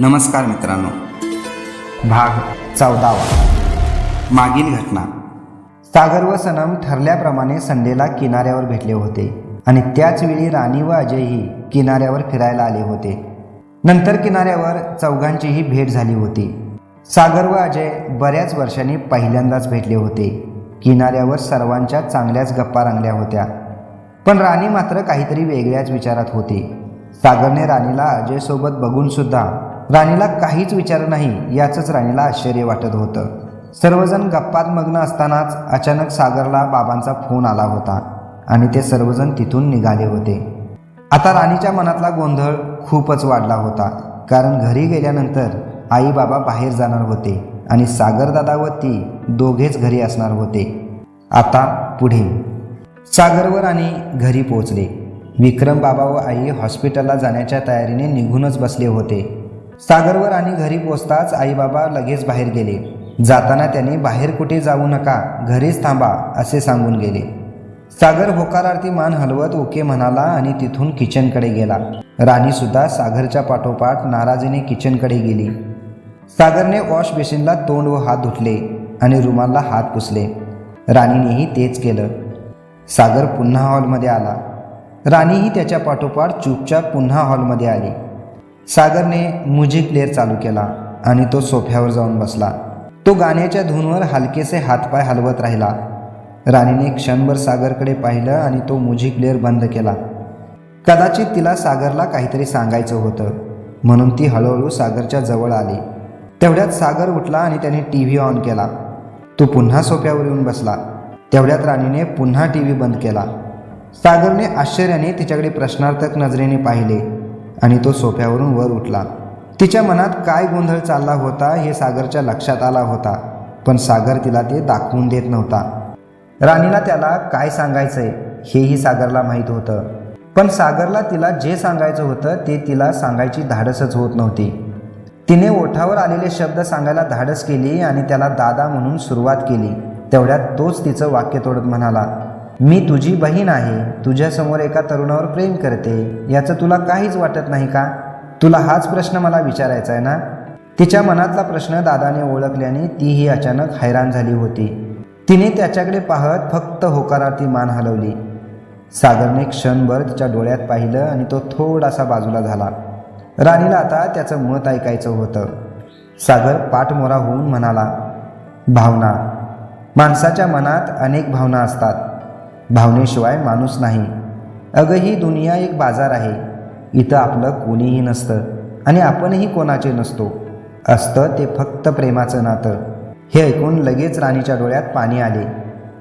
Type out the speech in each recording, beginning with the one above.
नमस्कार मित्रांनो. भाग चौदावा. मागील घटना. सागर व सनम ठरल्याप्रमाणे संडेला किनाऱ्यावर भेटले होते आणि त्याच वेळी राणी व अजयही किनाऱ्यावर फिरायला आले होते. नंतर किनाऱ्यावर चौघांचीही भेट झाली होती. सागर व अजय बऱ्याच वर्षांनी पहिल्यांदाच भेटले होते. किनाऱ्यावर सर्वांच्या चांगल्याच गप्पा रंगल्या होत्या. पण राणी मात्र काहीतरी वेगळ्याच विचारात होती. सागरने राणीला अजयसोबत बघून सुद्धा राणीला काहीच विचार नाही याचंच राणीला आश्चर्य वाटत होतं. सर्वजण गप्पात मग्न असतानाच अचानक सागरला बाबांचा फोन आला होता आणि ते सर्वजण तिथून निघाले होते. आता राणीच्या मनातला गोंधळ खूपच वाढला होता कारण घरी गेल्यानंतर आई बाबा बाहेर जाणार होते आणि सागरदादा व ती दोघेच घरी असणार होते. आता पुढे. सागरवर आणि घरी पोचले विक्रम बाबा व आई हॉस्पिटलला जाण्याच्या तयारीने निघूनच बसले होते. सागरवर आणि घरी पोचताच आईबाबा लगेच बाहेर गेले. जाताना त्यांनी बाहेर कुठे जाऊ नका घरीच थांबा असे सांगून गेले. सागर होकारार्थी मान हलवत ओके म्हणाला आणि तिथून किचनकडे गेला. राणी सुद्धा सागरच्या पाठोपाठ नाराजीने किचनकडे गेली. सागरने वॉश बेसिनला तोंड व हात धुतले आणि रुमालला हात पुसले. राणीनेही तेच केलं. सागर पुन्हा हॉलमध्ये आला. राणीही त्याच्या पाठोपाठ चुपचाप पुन्हा हॉलमध्ये आली. सागरने म्युझिक प्लेअर चालू केला आणि तो सोफ्यावर जाऊन बसला. तो गाण्याच्या धूनवर हलकेसे हातपाय हलवत राहिला. राणीने क्षणभर सागरकडे पाहिलं आणि तो म्युझिक प्लेअर बंद केला. कदाचित तिला सागरला काहीतरी सांगायचं होतं म्हणून ती हळूहळू सागरच्या जवळ आली. तेवढ्यात सागर उठला आणि त्याने टी व्ही ऑन केला. तो पुन्हा सोफ्यावर येऊन बसला. तेवढ्यात राणीने पुन्हा टी व्ही बंद केला. सागरने आश्चर्याने तिच्याकडे प्रश्नार्थक नजरेने पाहिले. आणि तो सोफ्यावरून वर उठला. तिच्या मनात काय गोंधळ चालला होता हे सागरच्या लक्षात आला होता पण सागर तिला ते दाखवून देत नव्हता. राणीला त्याला काय सांगायचंय हेही सागरला माहीत होतं. पण सागरला तिला जे सांगायचं होतं ते तिला सांगायची धाडसच होत नव्हती. तिने ओठावर आलेले शब्द सांगायला धाडस केली आणि त्याला दादा म्हणून सुरुवात केली. तेवढ्यात तोच तिचं वाक्य तोडत म्हणाला मी तुझी बहीण आहे तुझ्यासमोर एका तरुणावर प्रेम करते याचं तुला काहीच वाटत नाही का? तुला हाच प्रश्न मला विचारायचा आहे ना? तिच्या मनातला प्रश्न दादाने ओळखल्याने तीही अचानक हैराण झाली होती. तिने त्याच्याकडे पाहत फक्त होकारार्थी मान हलवली. सागरने क्षणभर तिच्या डोळ्यात पाहिलं आणि तो थोडासा बाजूला झाला. राणीला आता त्याचं मत ऐकायचं होतं. सागर पाठमोरा होऊन म्हणाला भावना माणसाच्या मनात अनेक भावना असतात. भावनेशिवाय माणूस नाही. अगं ही दुनिया एक बाजार आहे. इथं आपलं कोणीही नसतं आणि आपणही कोणाचे नसतो. असतं ते फक्त प्रेमाचं नातं. हे ऐकून लगेच राणीच्या डोळ्यात पाणी आले.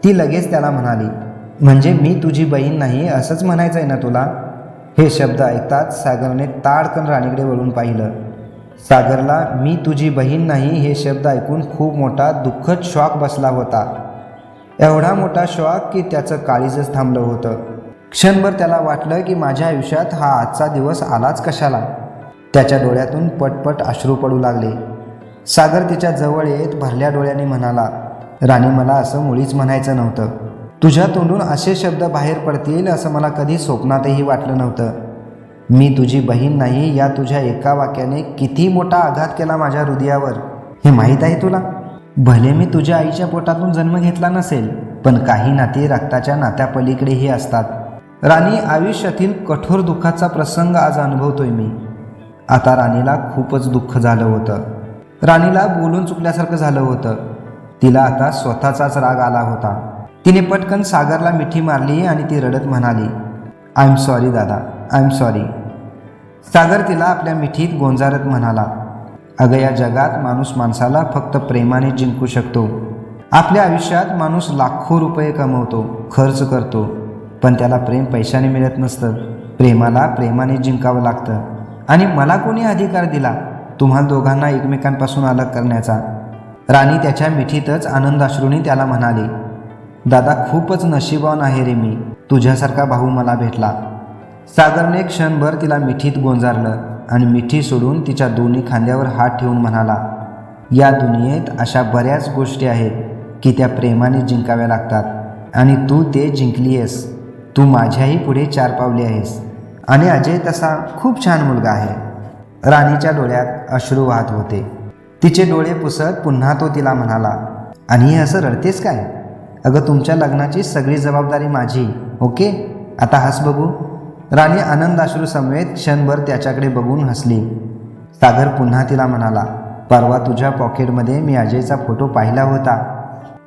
ती लगेच त्याला म्हणाली म्हणजे मी तुझी बहीण नाही असंच म्हणायचं आहे ना तुला? हे शब्द ऐकताच सागरने ताडकन राणीकडे वळून पाहिलं. सागरला मी तुझी बहीण नाही हे शब्द ऐकून खूप मोठा दुःखद शॉक बसला होता. एवढा मोठा शॉक की त्याचं काळीजच थांबलं होतं. क्षणभर त्याला वाटलं की माझ्या आयुष्यात हा आजचा दिवस आलाच कशाला? त्याच्या डोळ्यातून पटपट अश्रू पडू लागले. सागर तिच्या जवळ येत भरल्या डोळ्याने म्हणाला राणी मला असं मुळीच म्हणायचं नव्हतं. तुझ्या तोंडून असे शब्द बाहेर पडतील असं मला कधी स्वप्नातही वाटलं नव्हतं. मी तुझी बहीण नाही या तुझ्या एका वाक्याने किती मोठा आघात केला माझ्या हृदयावर. हे माहीत आहे तुला? भले मी तुझ्या आईच्या पोटातून जन्म घेतला नसेल पण काही नाती रक्ताच्या नात्यापलीकडेही असतात. राणी आयुष्यातील कठोर दुःखाचा प्रसंग आज अनुभवतोय मी. आता राणीला खूपच दुःख झालं होतं. राणीला बोलून चुकल्यासारखं झालं होतं. तिला आता स्वतःचाच राग आला होता. तिने पटकन सागरला मिठी मारली आणि ती रडत म्हणाली आय एम सॉरी दादा आय एम सॉरी सागर तिला आपल्या मिठीत गोंजारत म्हणाला अगं या जगात माणूस माणसाला फक्त प्रेमाने जिंकू शकतो. आपल्या आयुष्यात माणूस लाखो रुपये कमवतो खर्च करतो पण त्याला प्रेम पैशाने मिळत नसतं. प्रेमाला प्रेमाने जिंकावं लागतं. आणि मला कोणी अधिकार दिला? तुम्हा दोघांना एकमेकांपासून अलग करण्याचा. राणी त्याच्या मिठीतच आनंदाश्रूंनी त्याला म्हणाली दादा खूपच नशिबान आहे रे मी. तुझ्यासारखा भाऊ मला भेटला. सागरने क्षणभर तिला मिठीत गोंजारलं. आणि मिठी सोडून तिच्या दोन्ही खांद्यावर हात ठेवून म्हणाला या दुनियेत अशा बऱ्याच गोष्टी आहेत की त्या प्रेमाने जिंकाव्या लागतात आणि तू ते जिंकली आहेस तू माझ्याही पुढे चार पावली आहेस आणि अजय तसा खूप छान मुलगा आहे. राणीच्या डोळ्यात अश्रू वाहत होते. तिचे डोळे पुसत पुन्हा तो तिला म्हणाला आणि हे असं रडतेस काय? अगं तुमच्या लग्नाची सगळी जबाबदारी माझी ओके? आता हस बघू. राणी आनंदाश्रू समेत क्षणभर त्याच्याकडे बघून हसली. सागर पुन्हा तिला म्हणाला परवा तुझ्या पॉकेटमध्ये मी अजयचा फोटो पाहिला होता.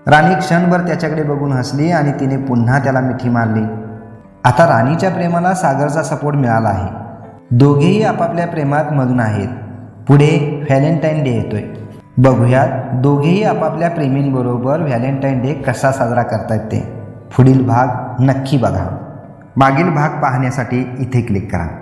राणी क्षणभर त्याच्याकडे बघून हसली आणि तिने पुन्हा त्याला मिठी मारली. आता राणीच्या प्रेमाला सागरचा सपोर्ट मिळाला आहे. दोघेही आपापल्या प्रेमात मग्न आहेत. पुढे व्हॅलेंटाईन डे येतोय. बघूयात दोघेही आपापल्या प्रेमींबरोबर व्हॅलेंटाईन डे कसा साजरा करतायत ते. पुढील भाग नक्की बघा. मागील भाग पाहण्यासाठी इथे क्लिक करा.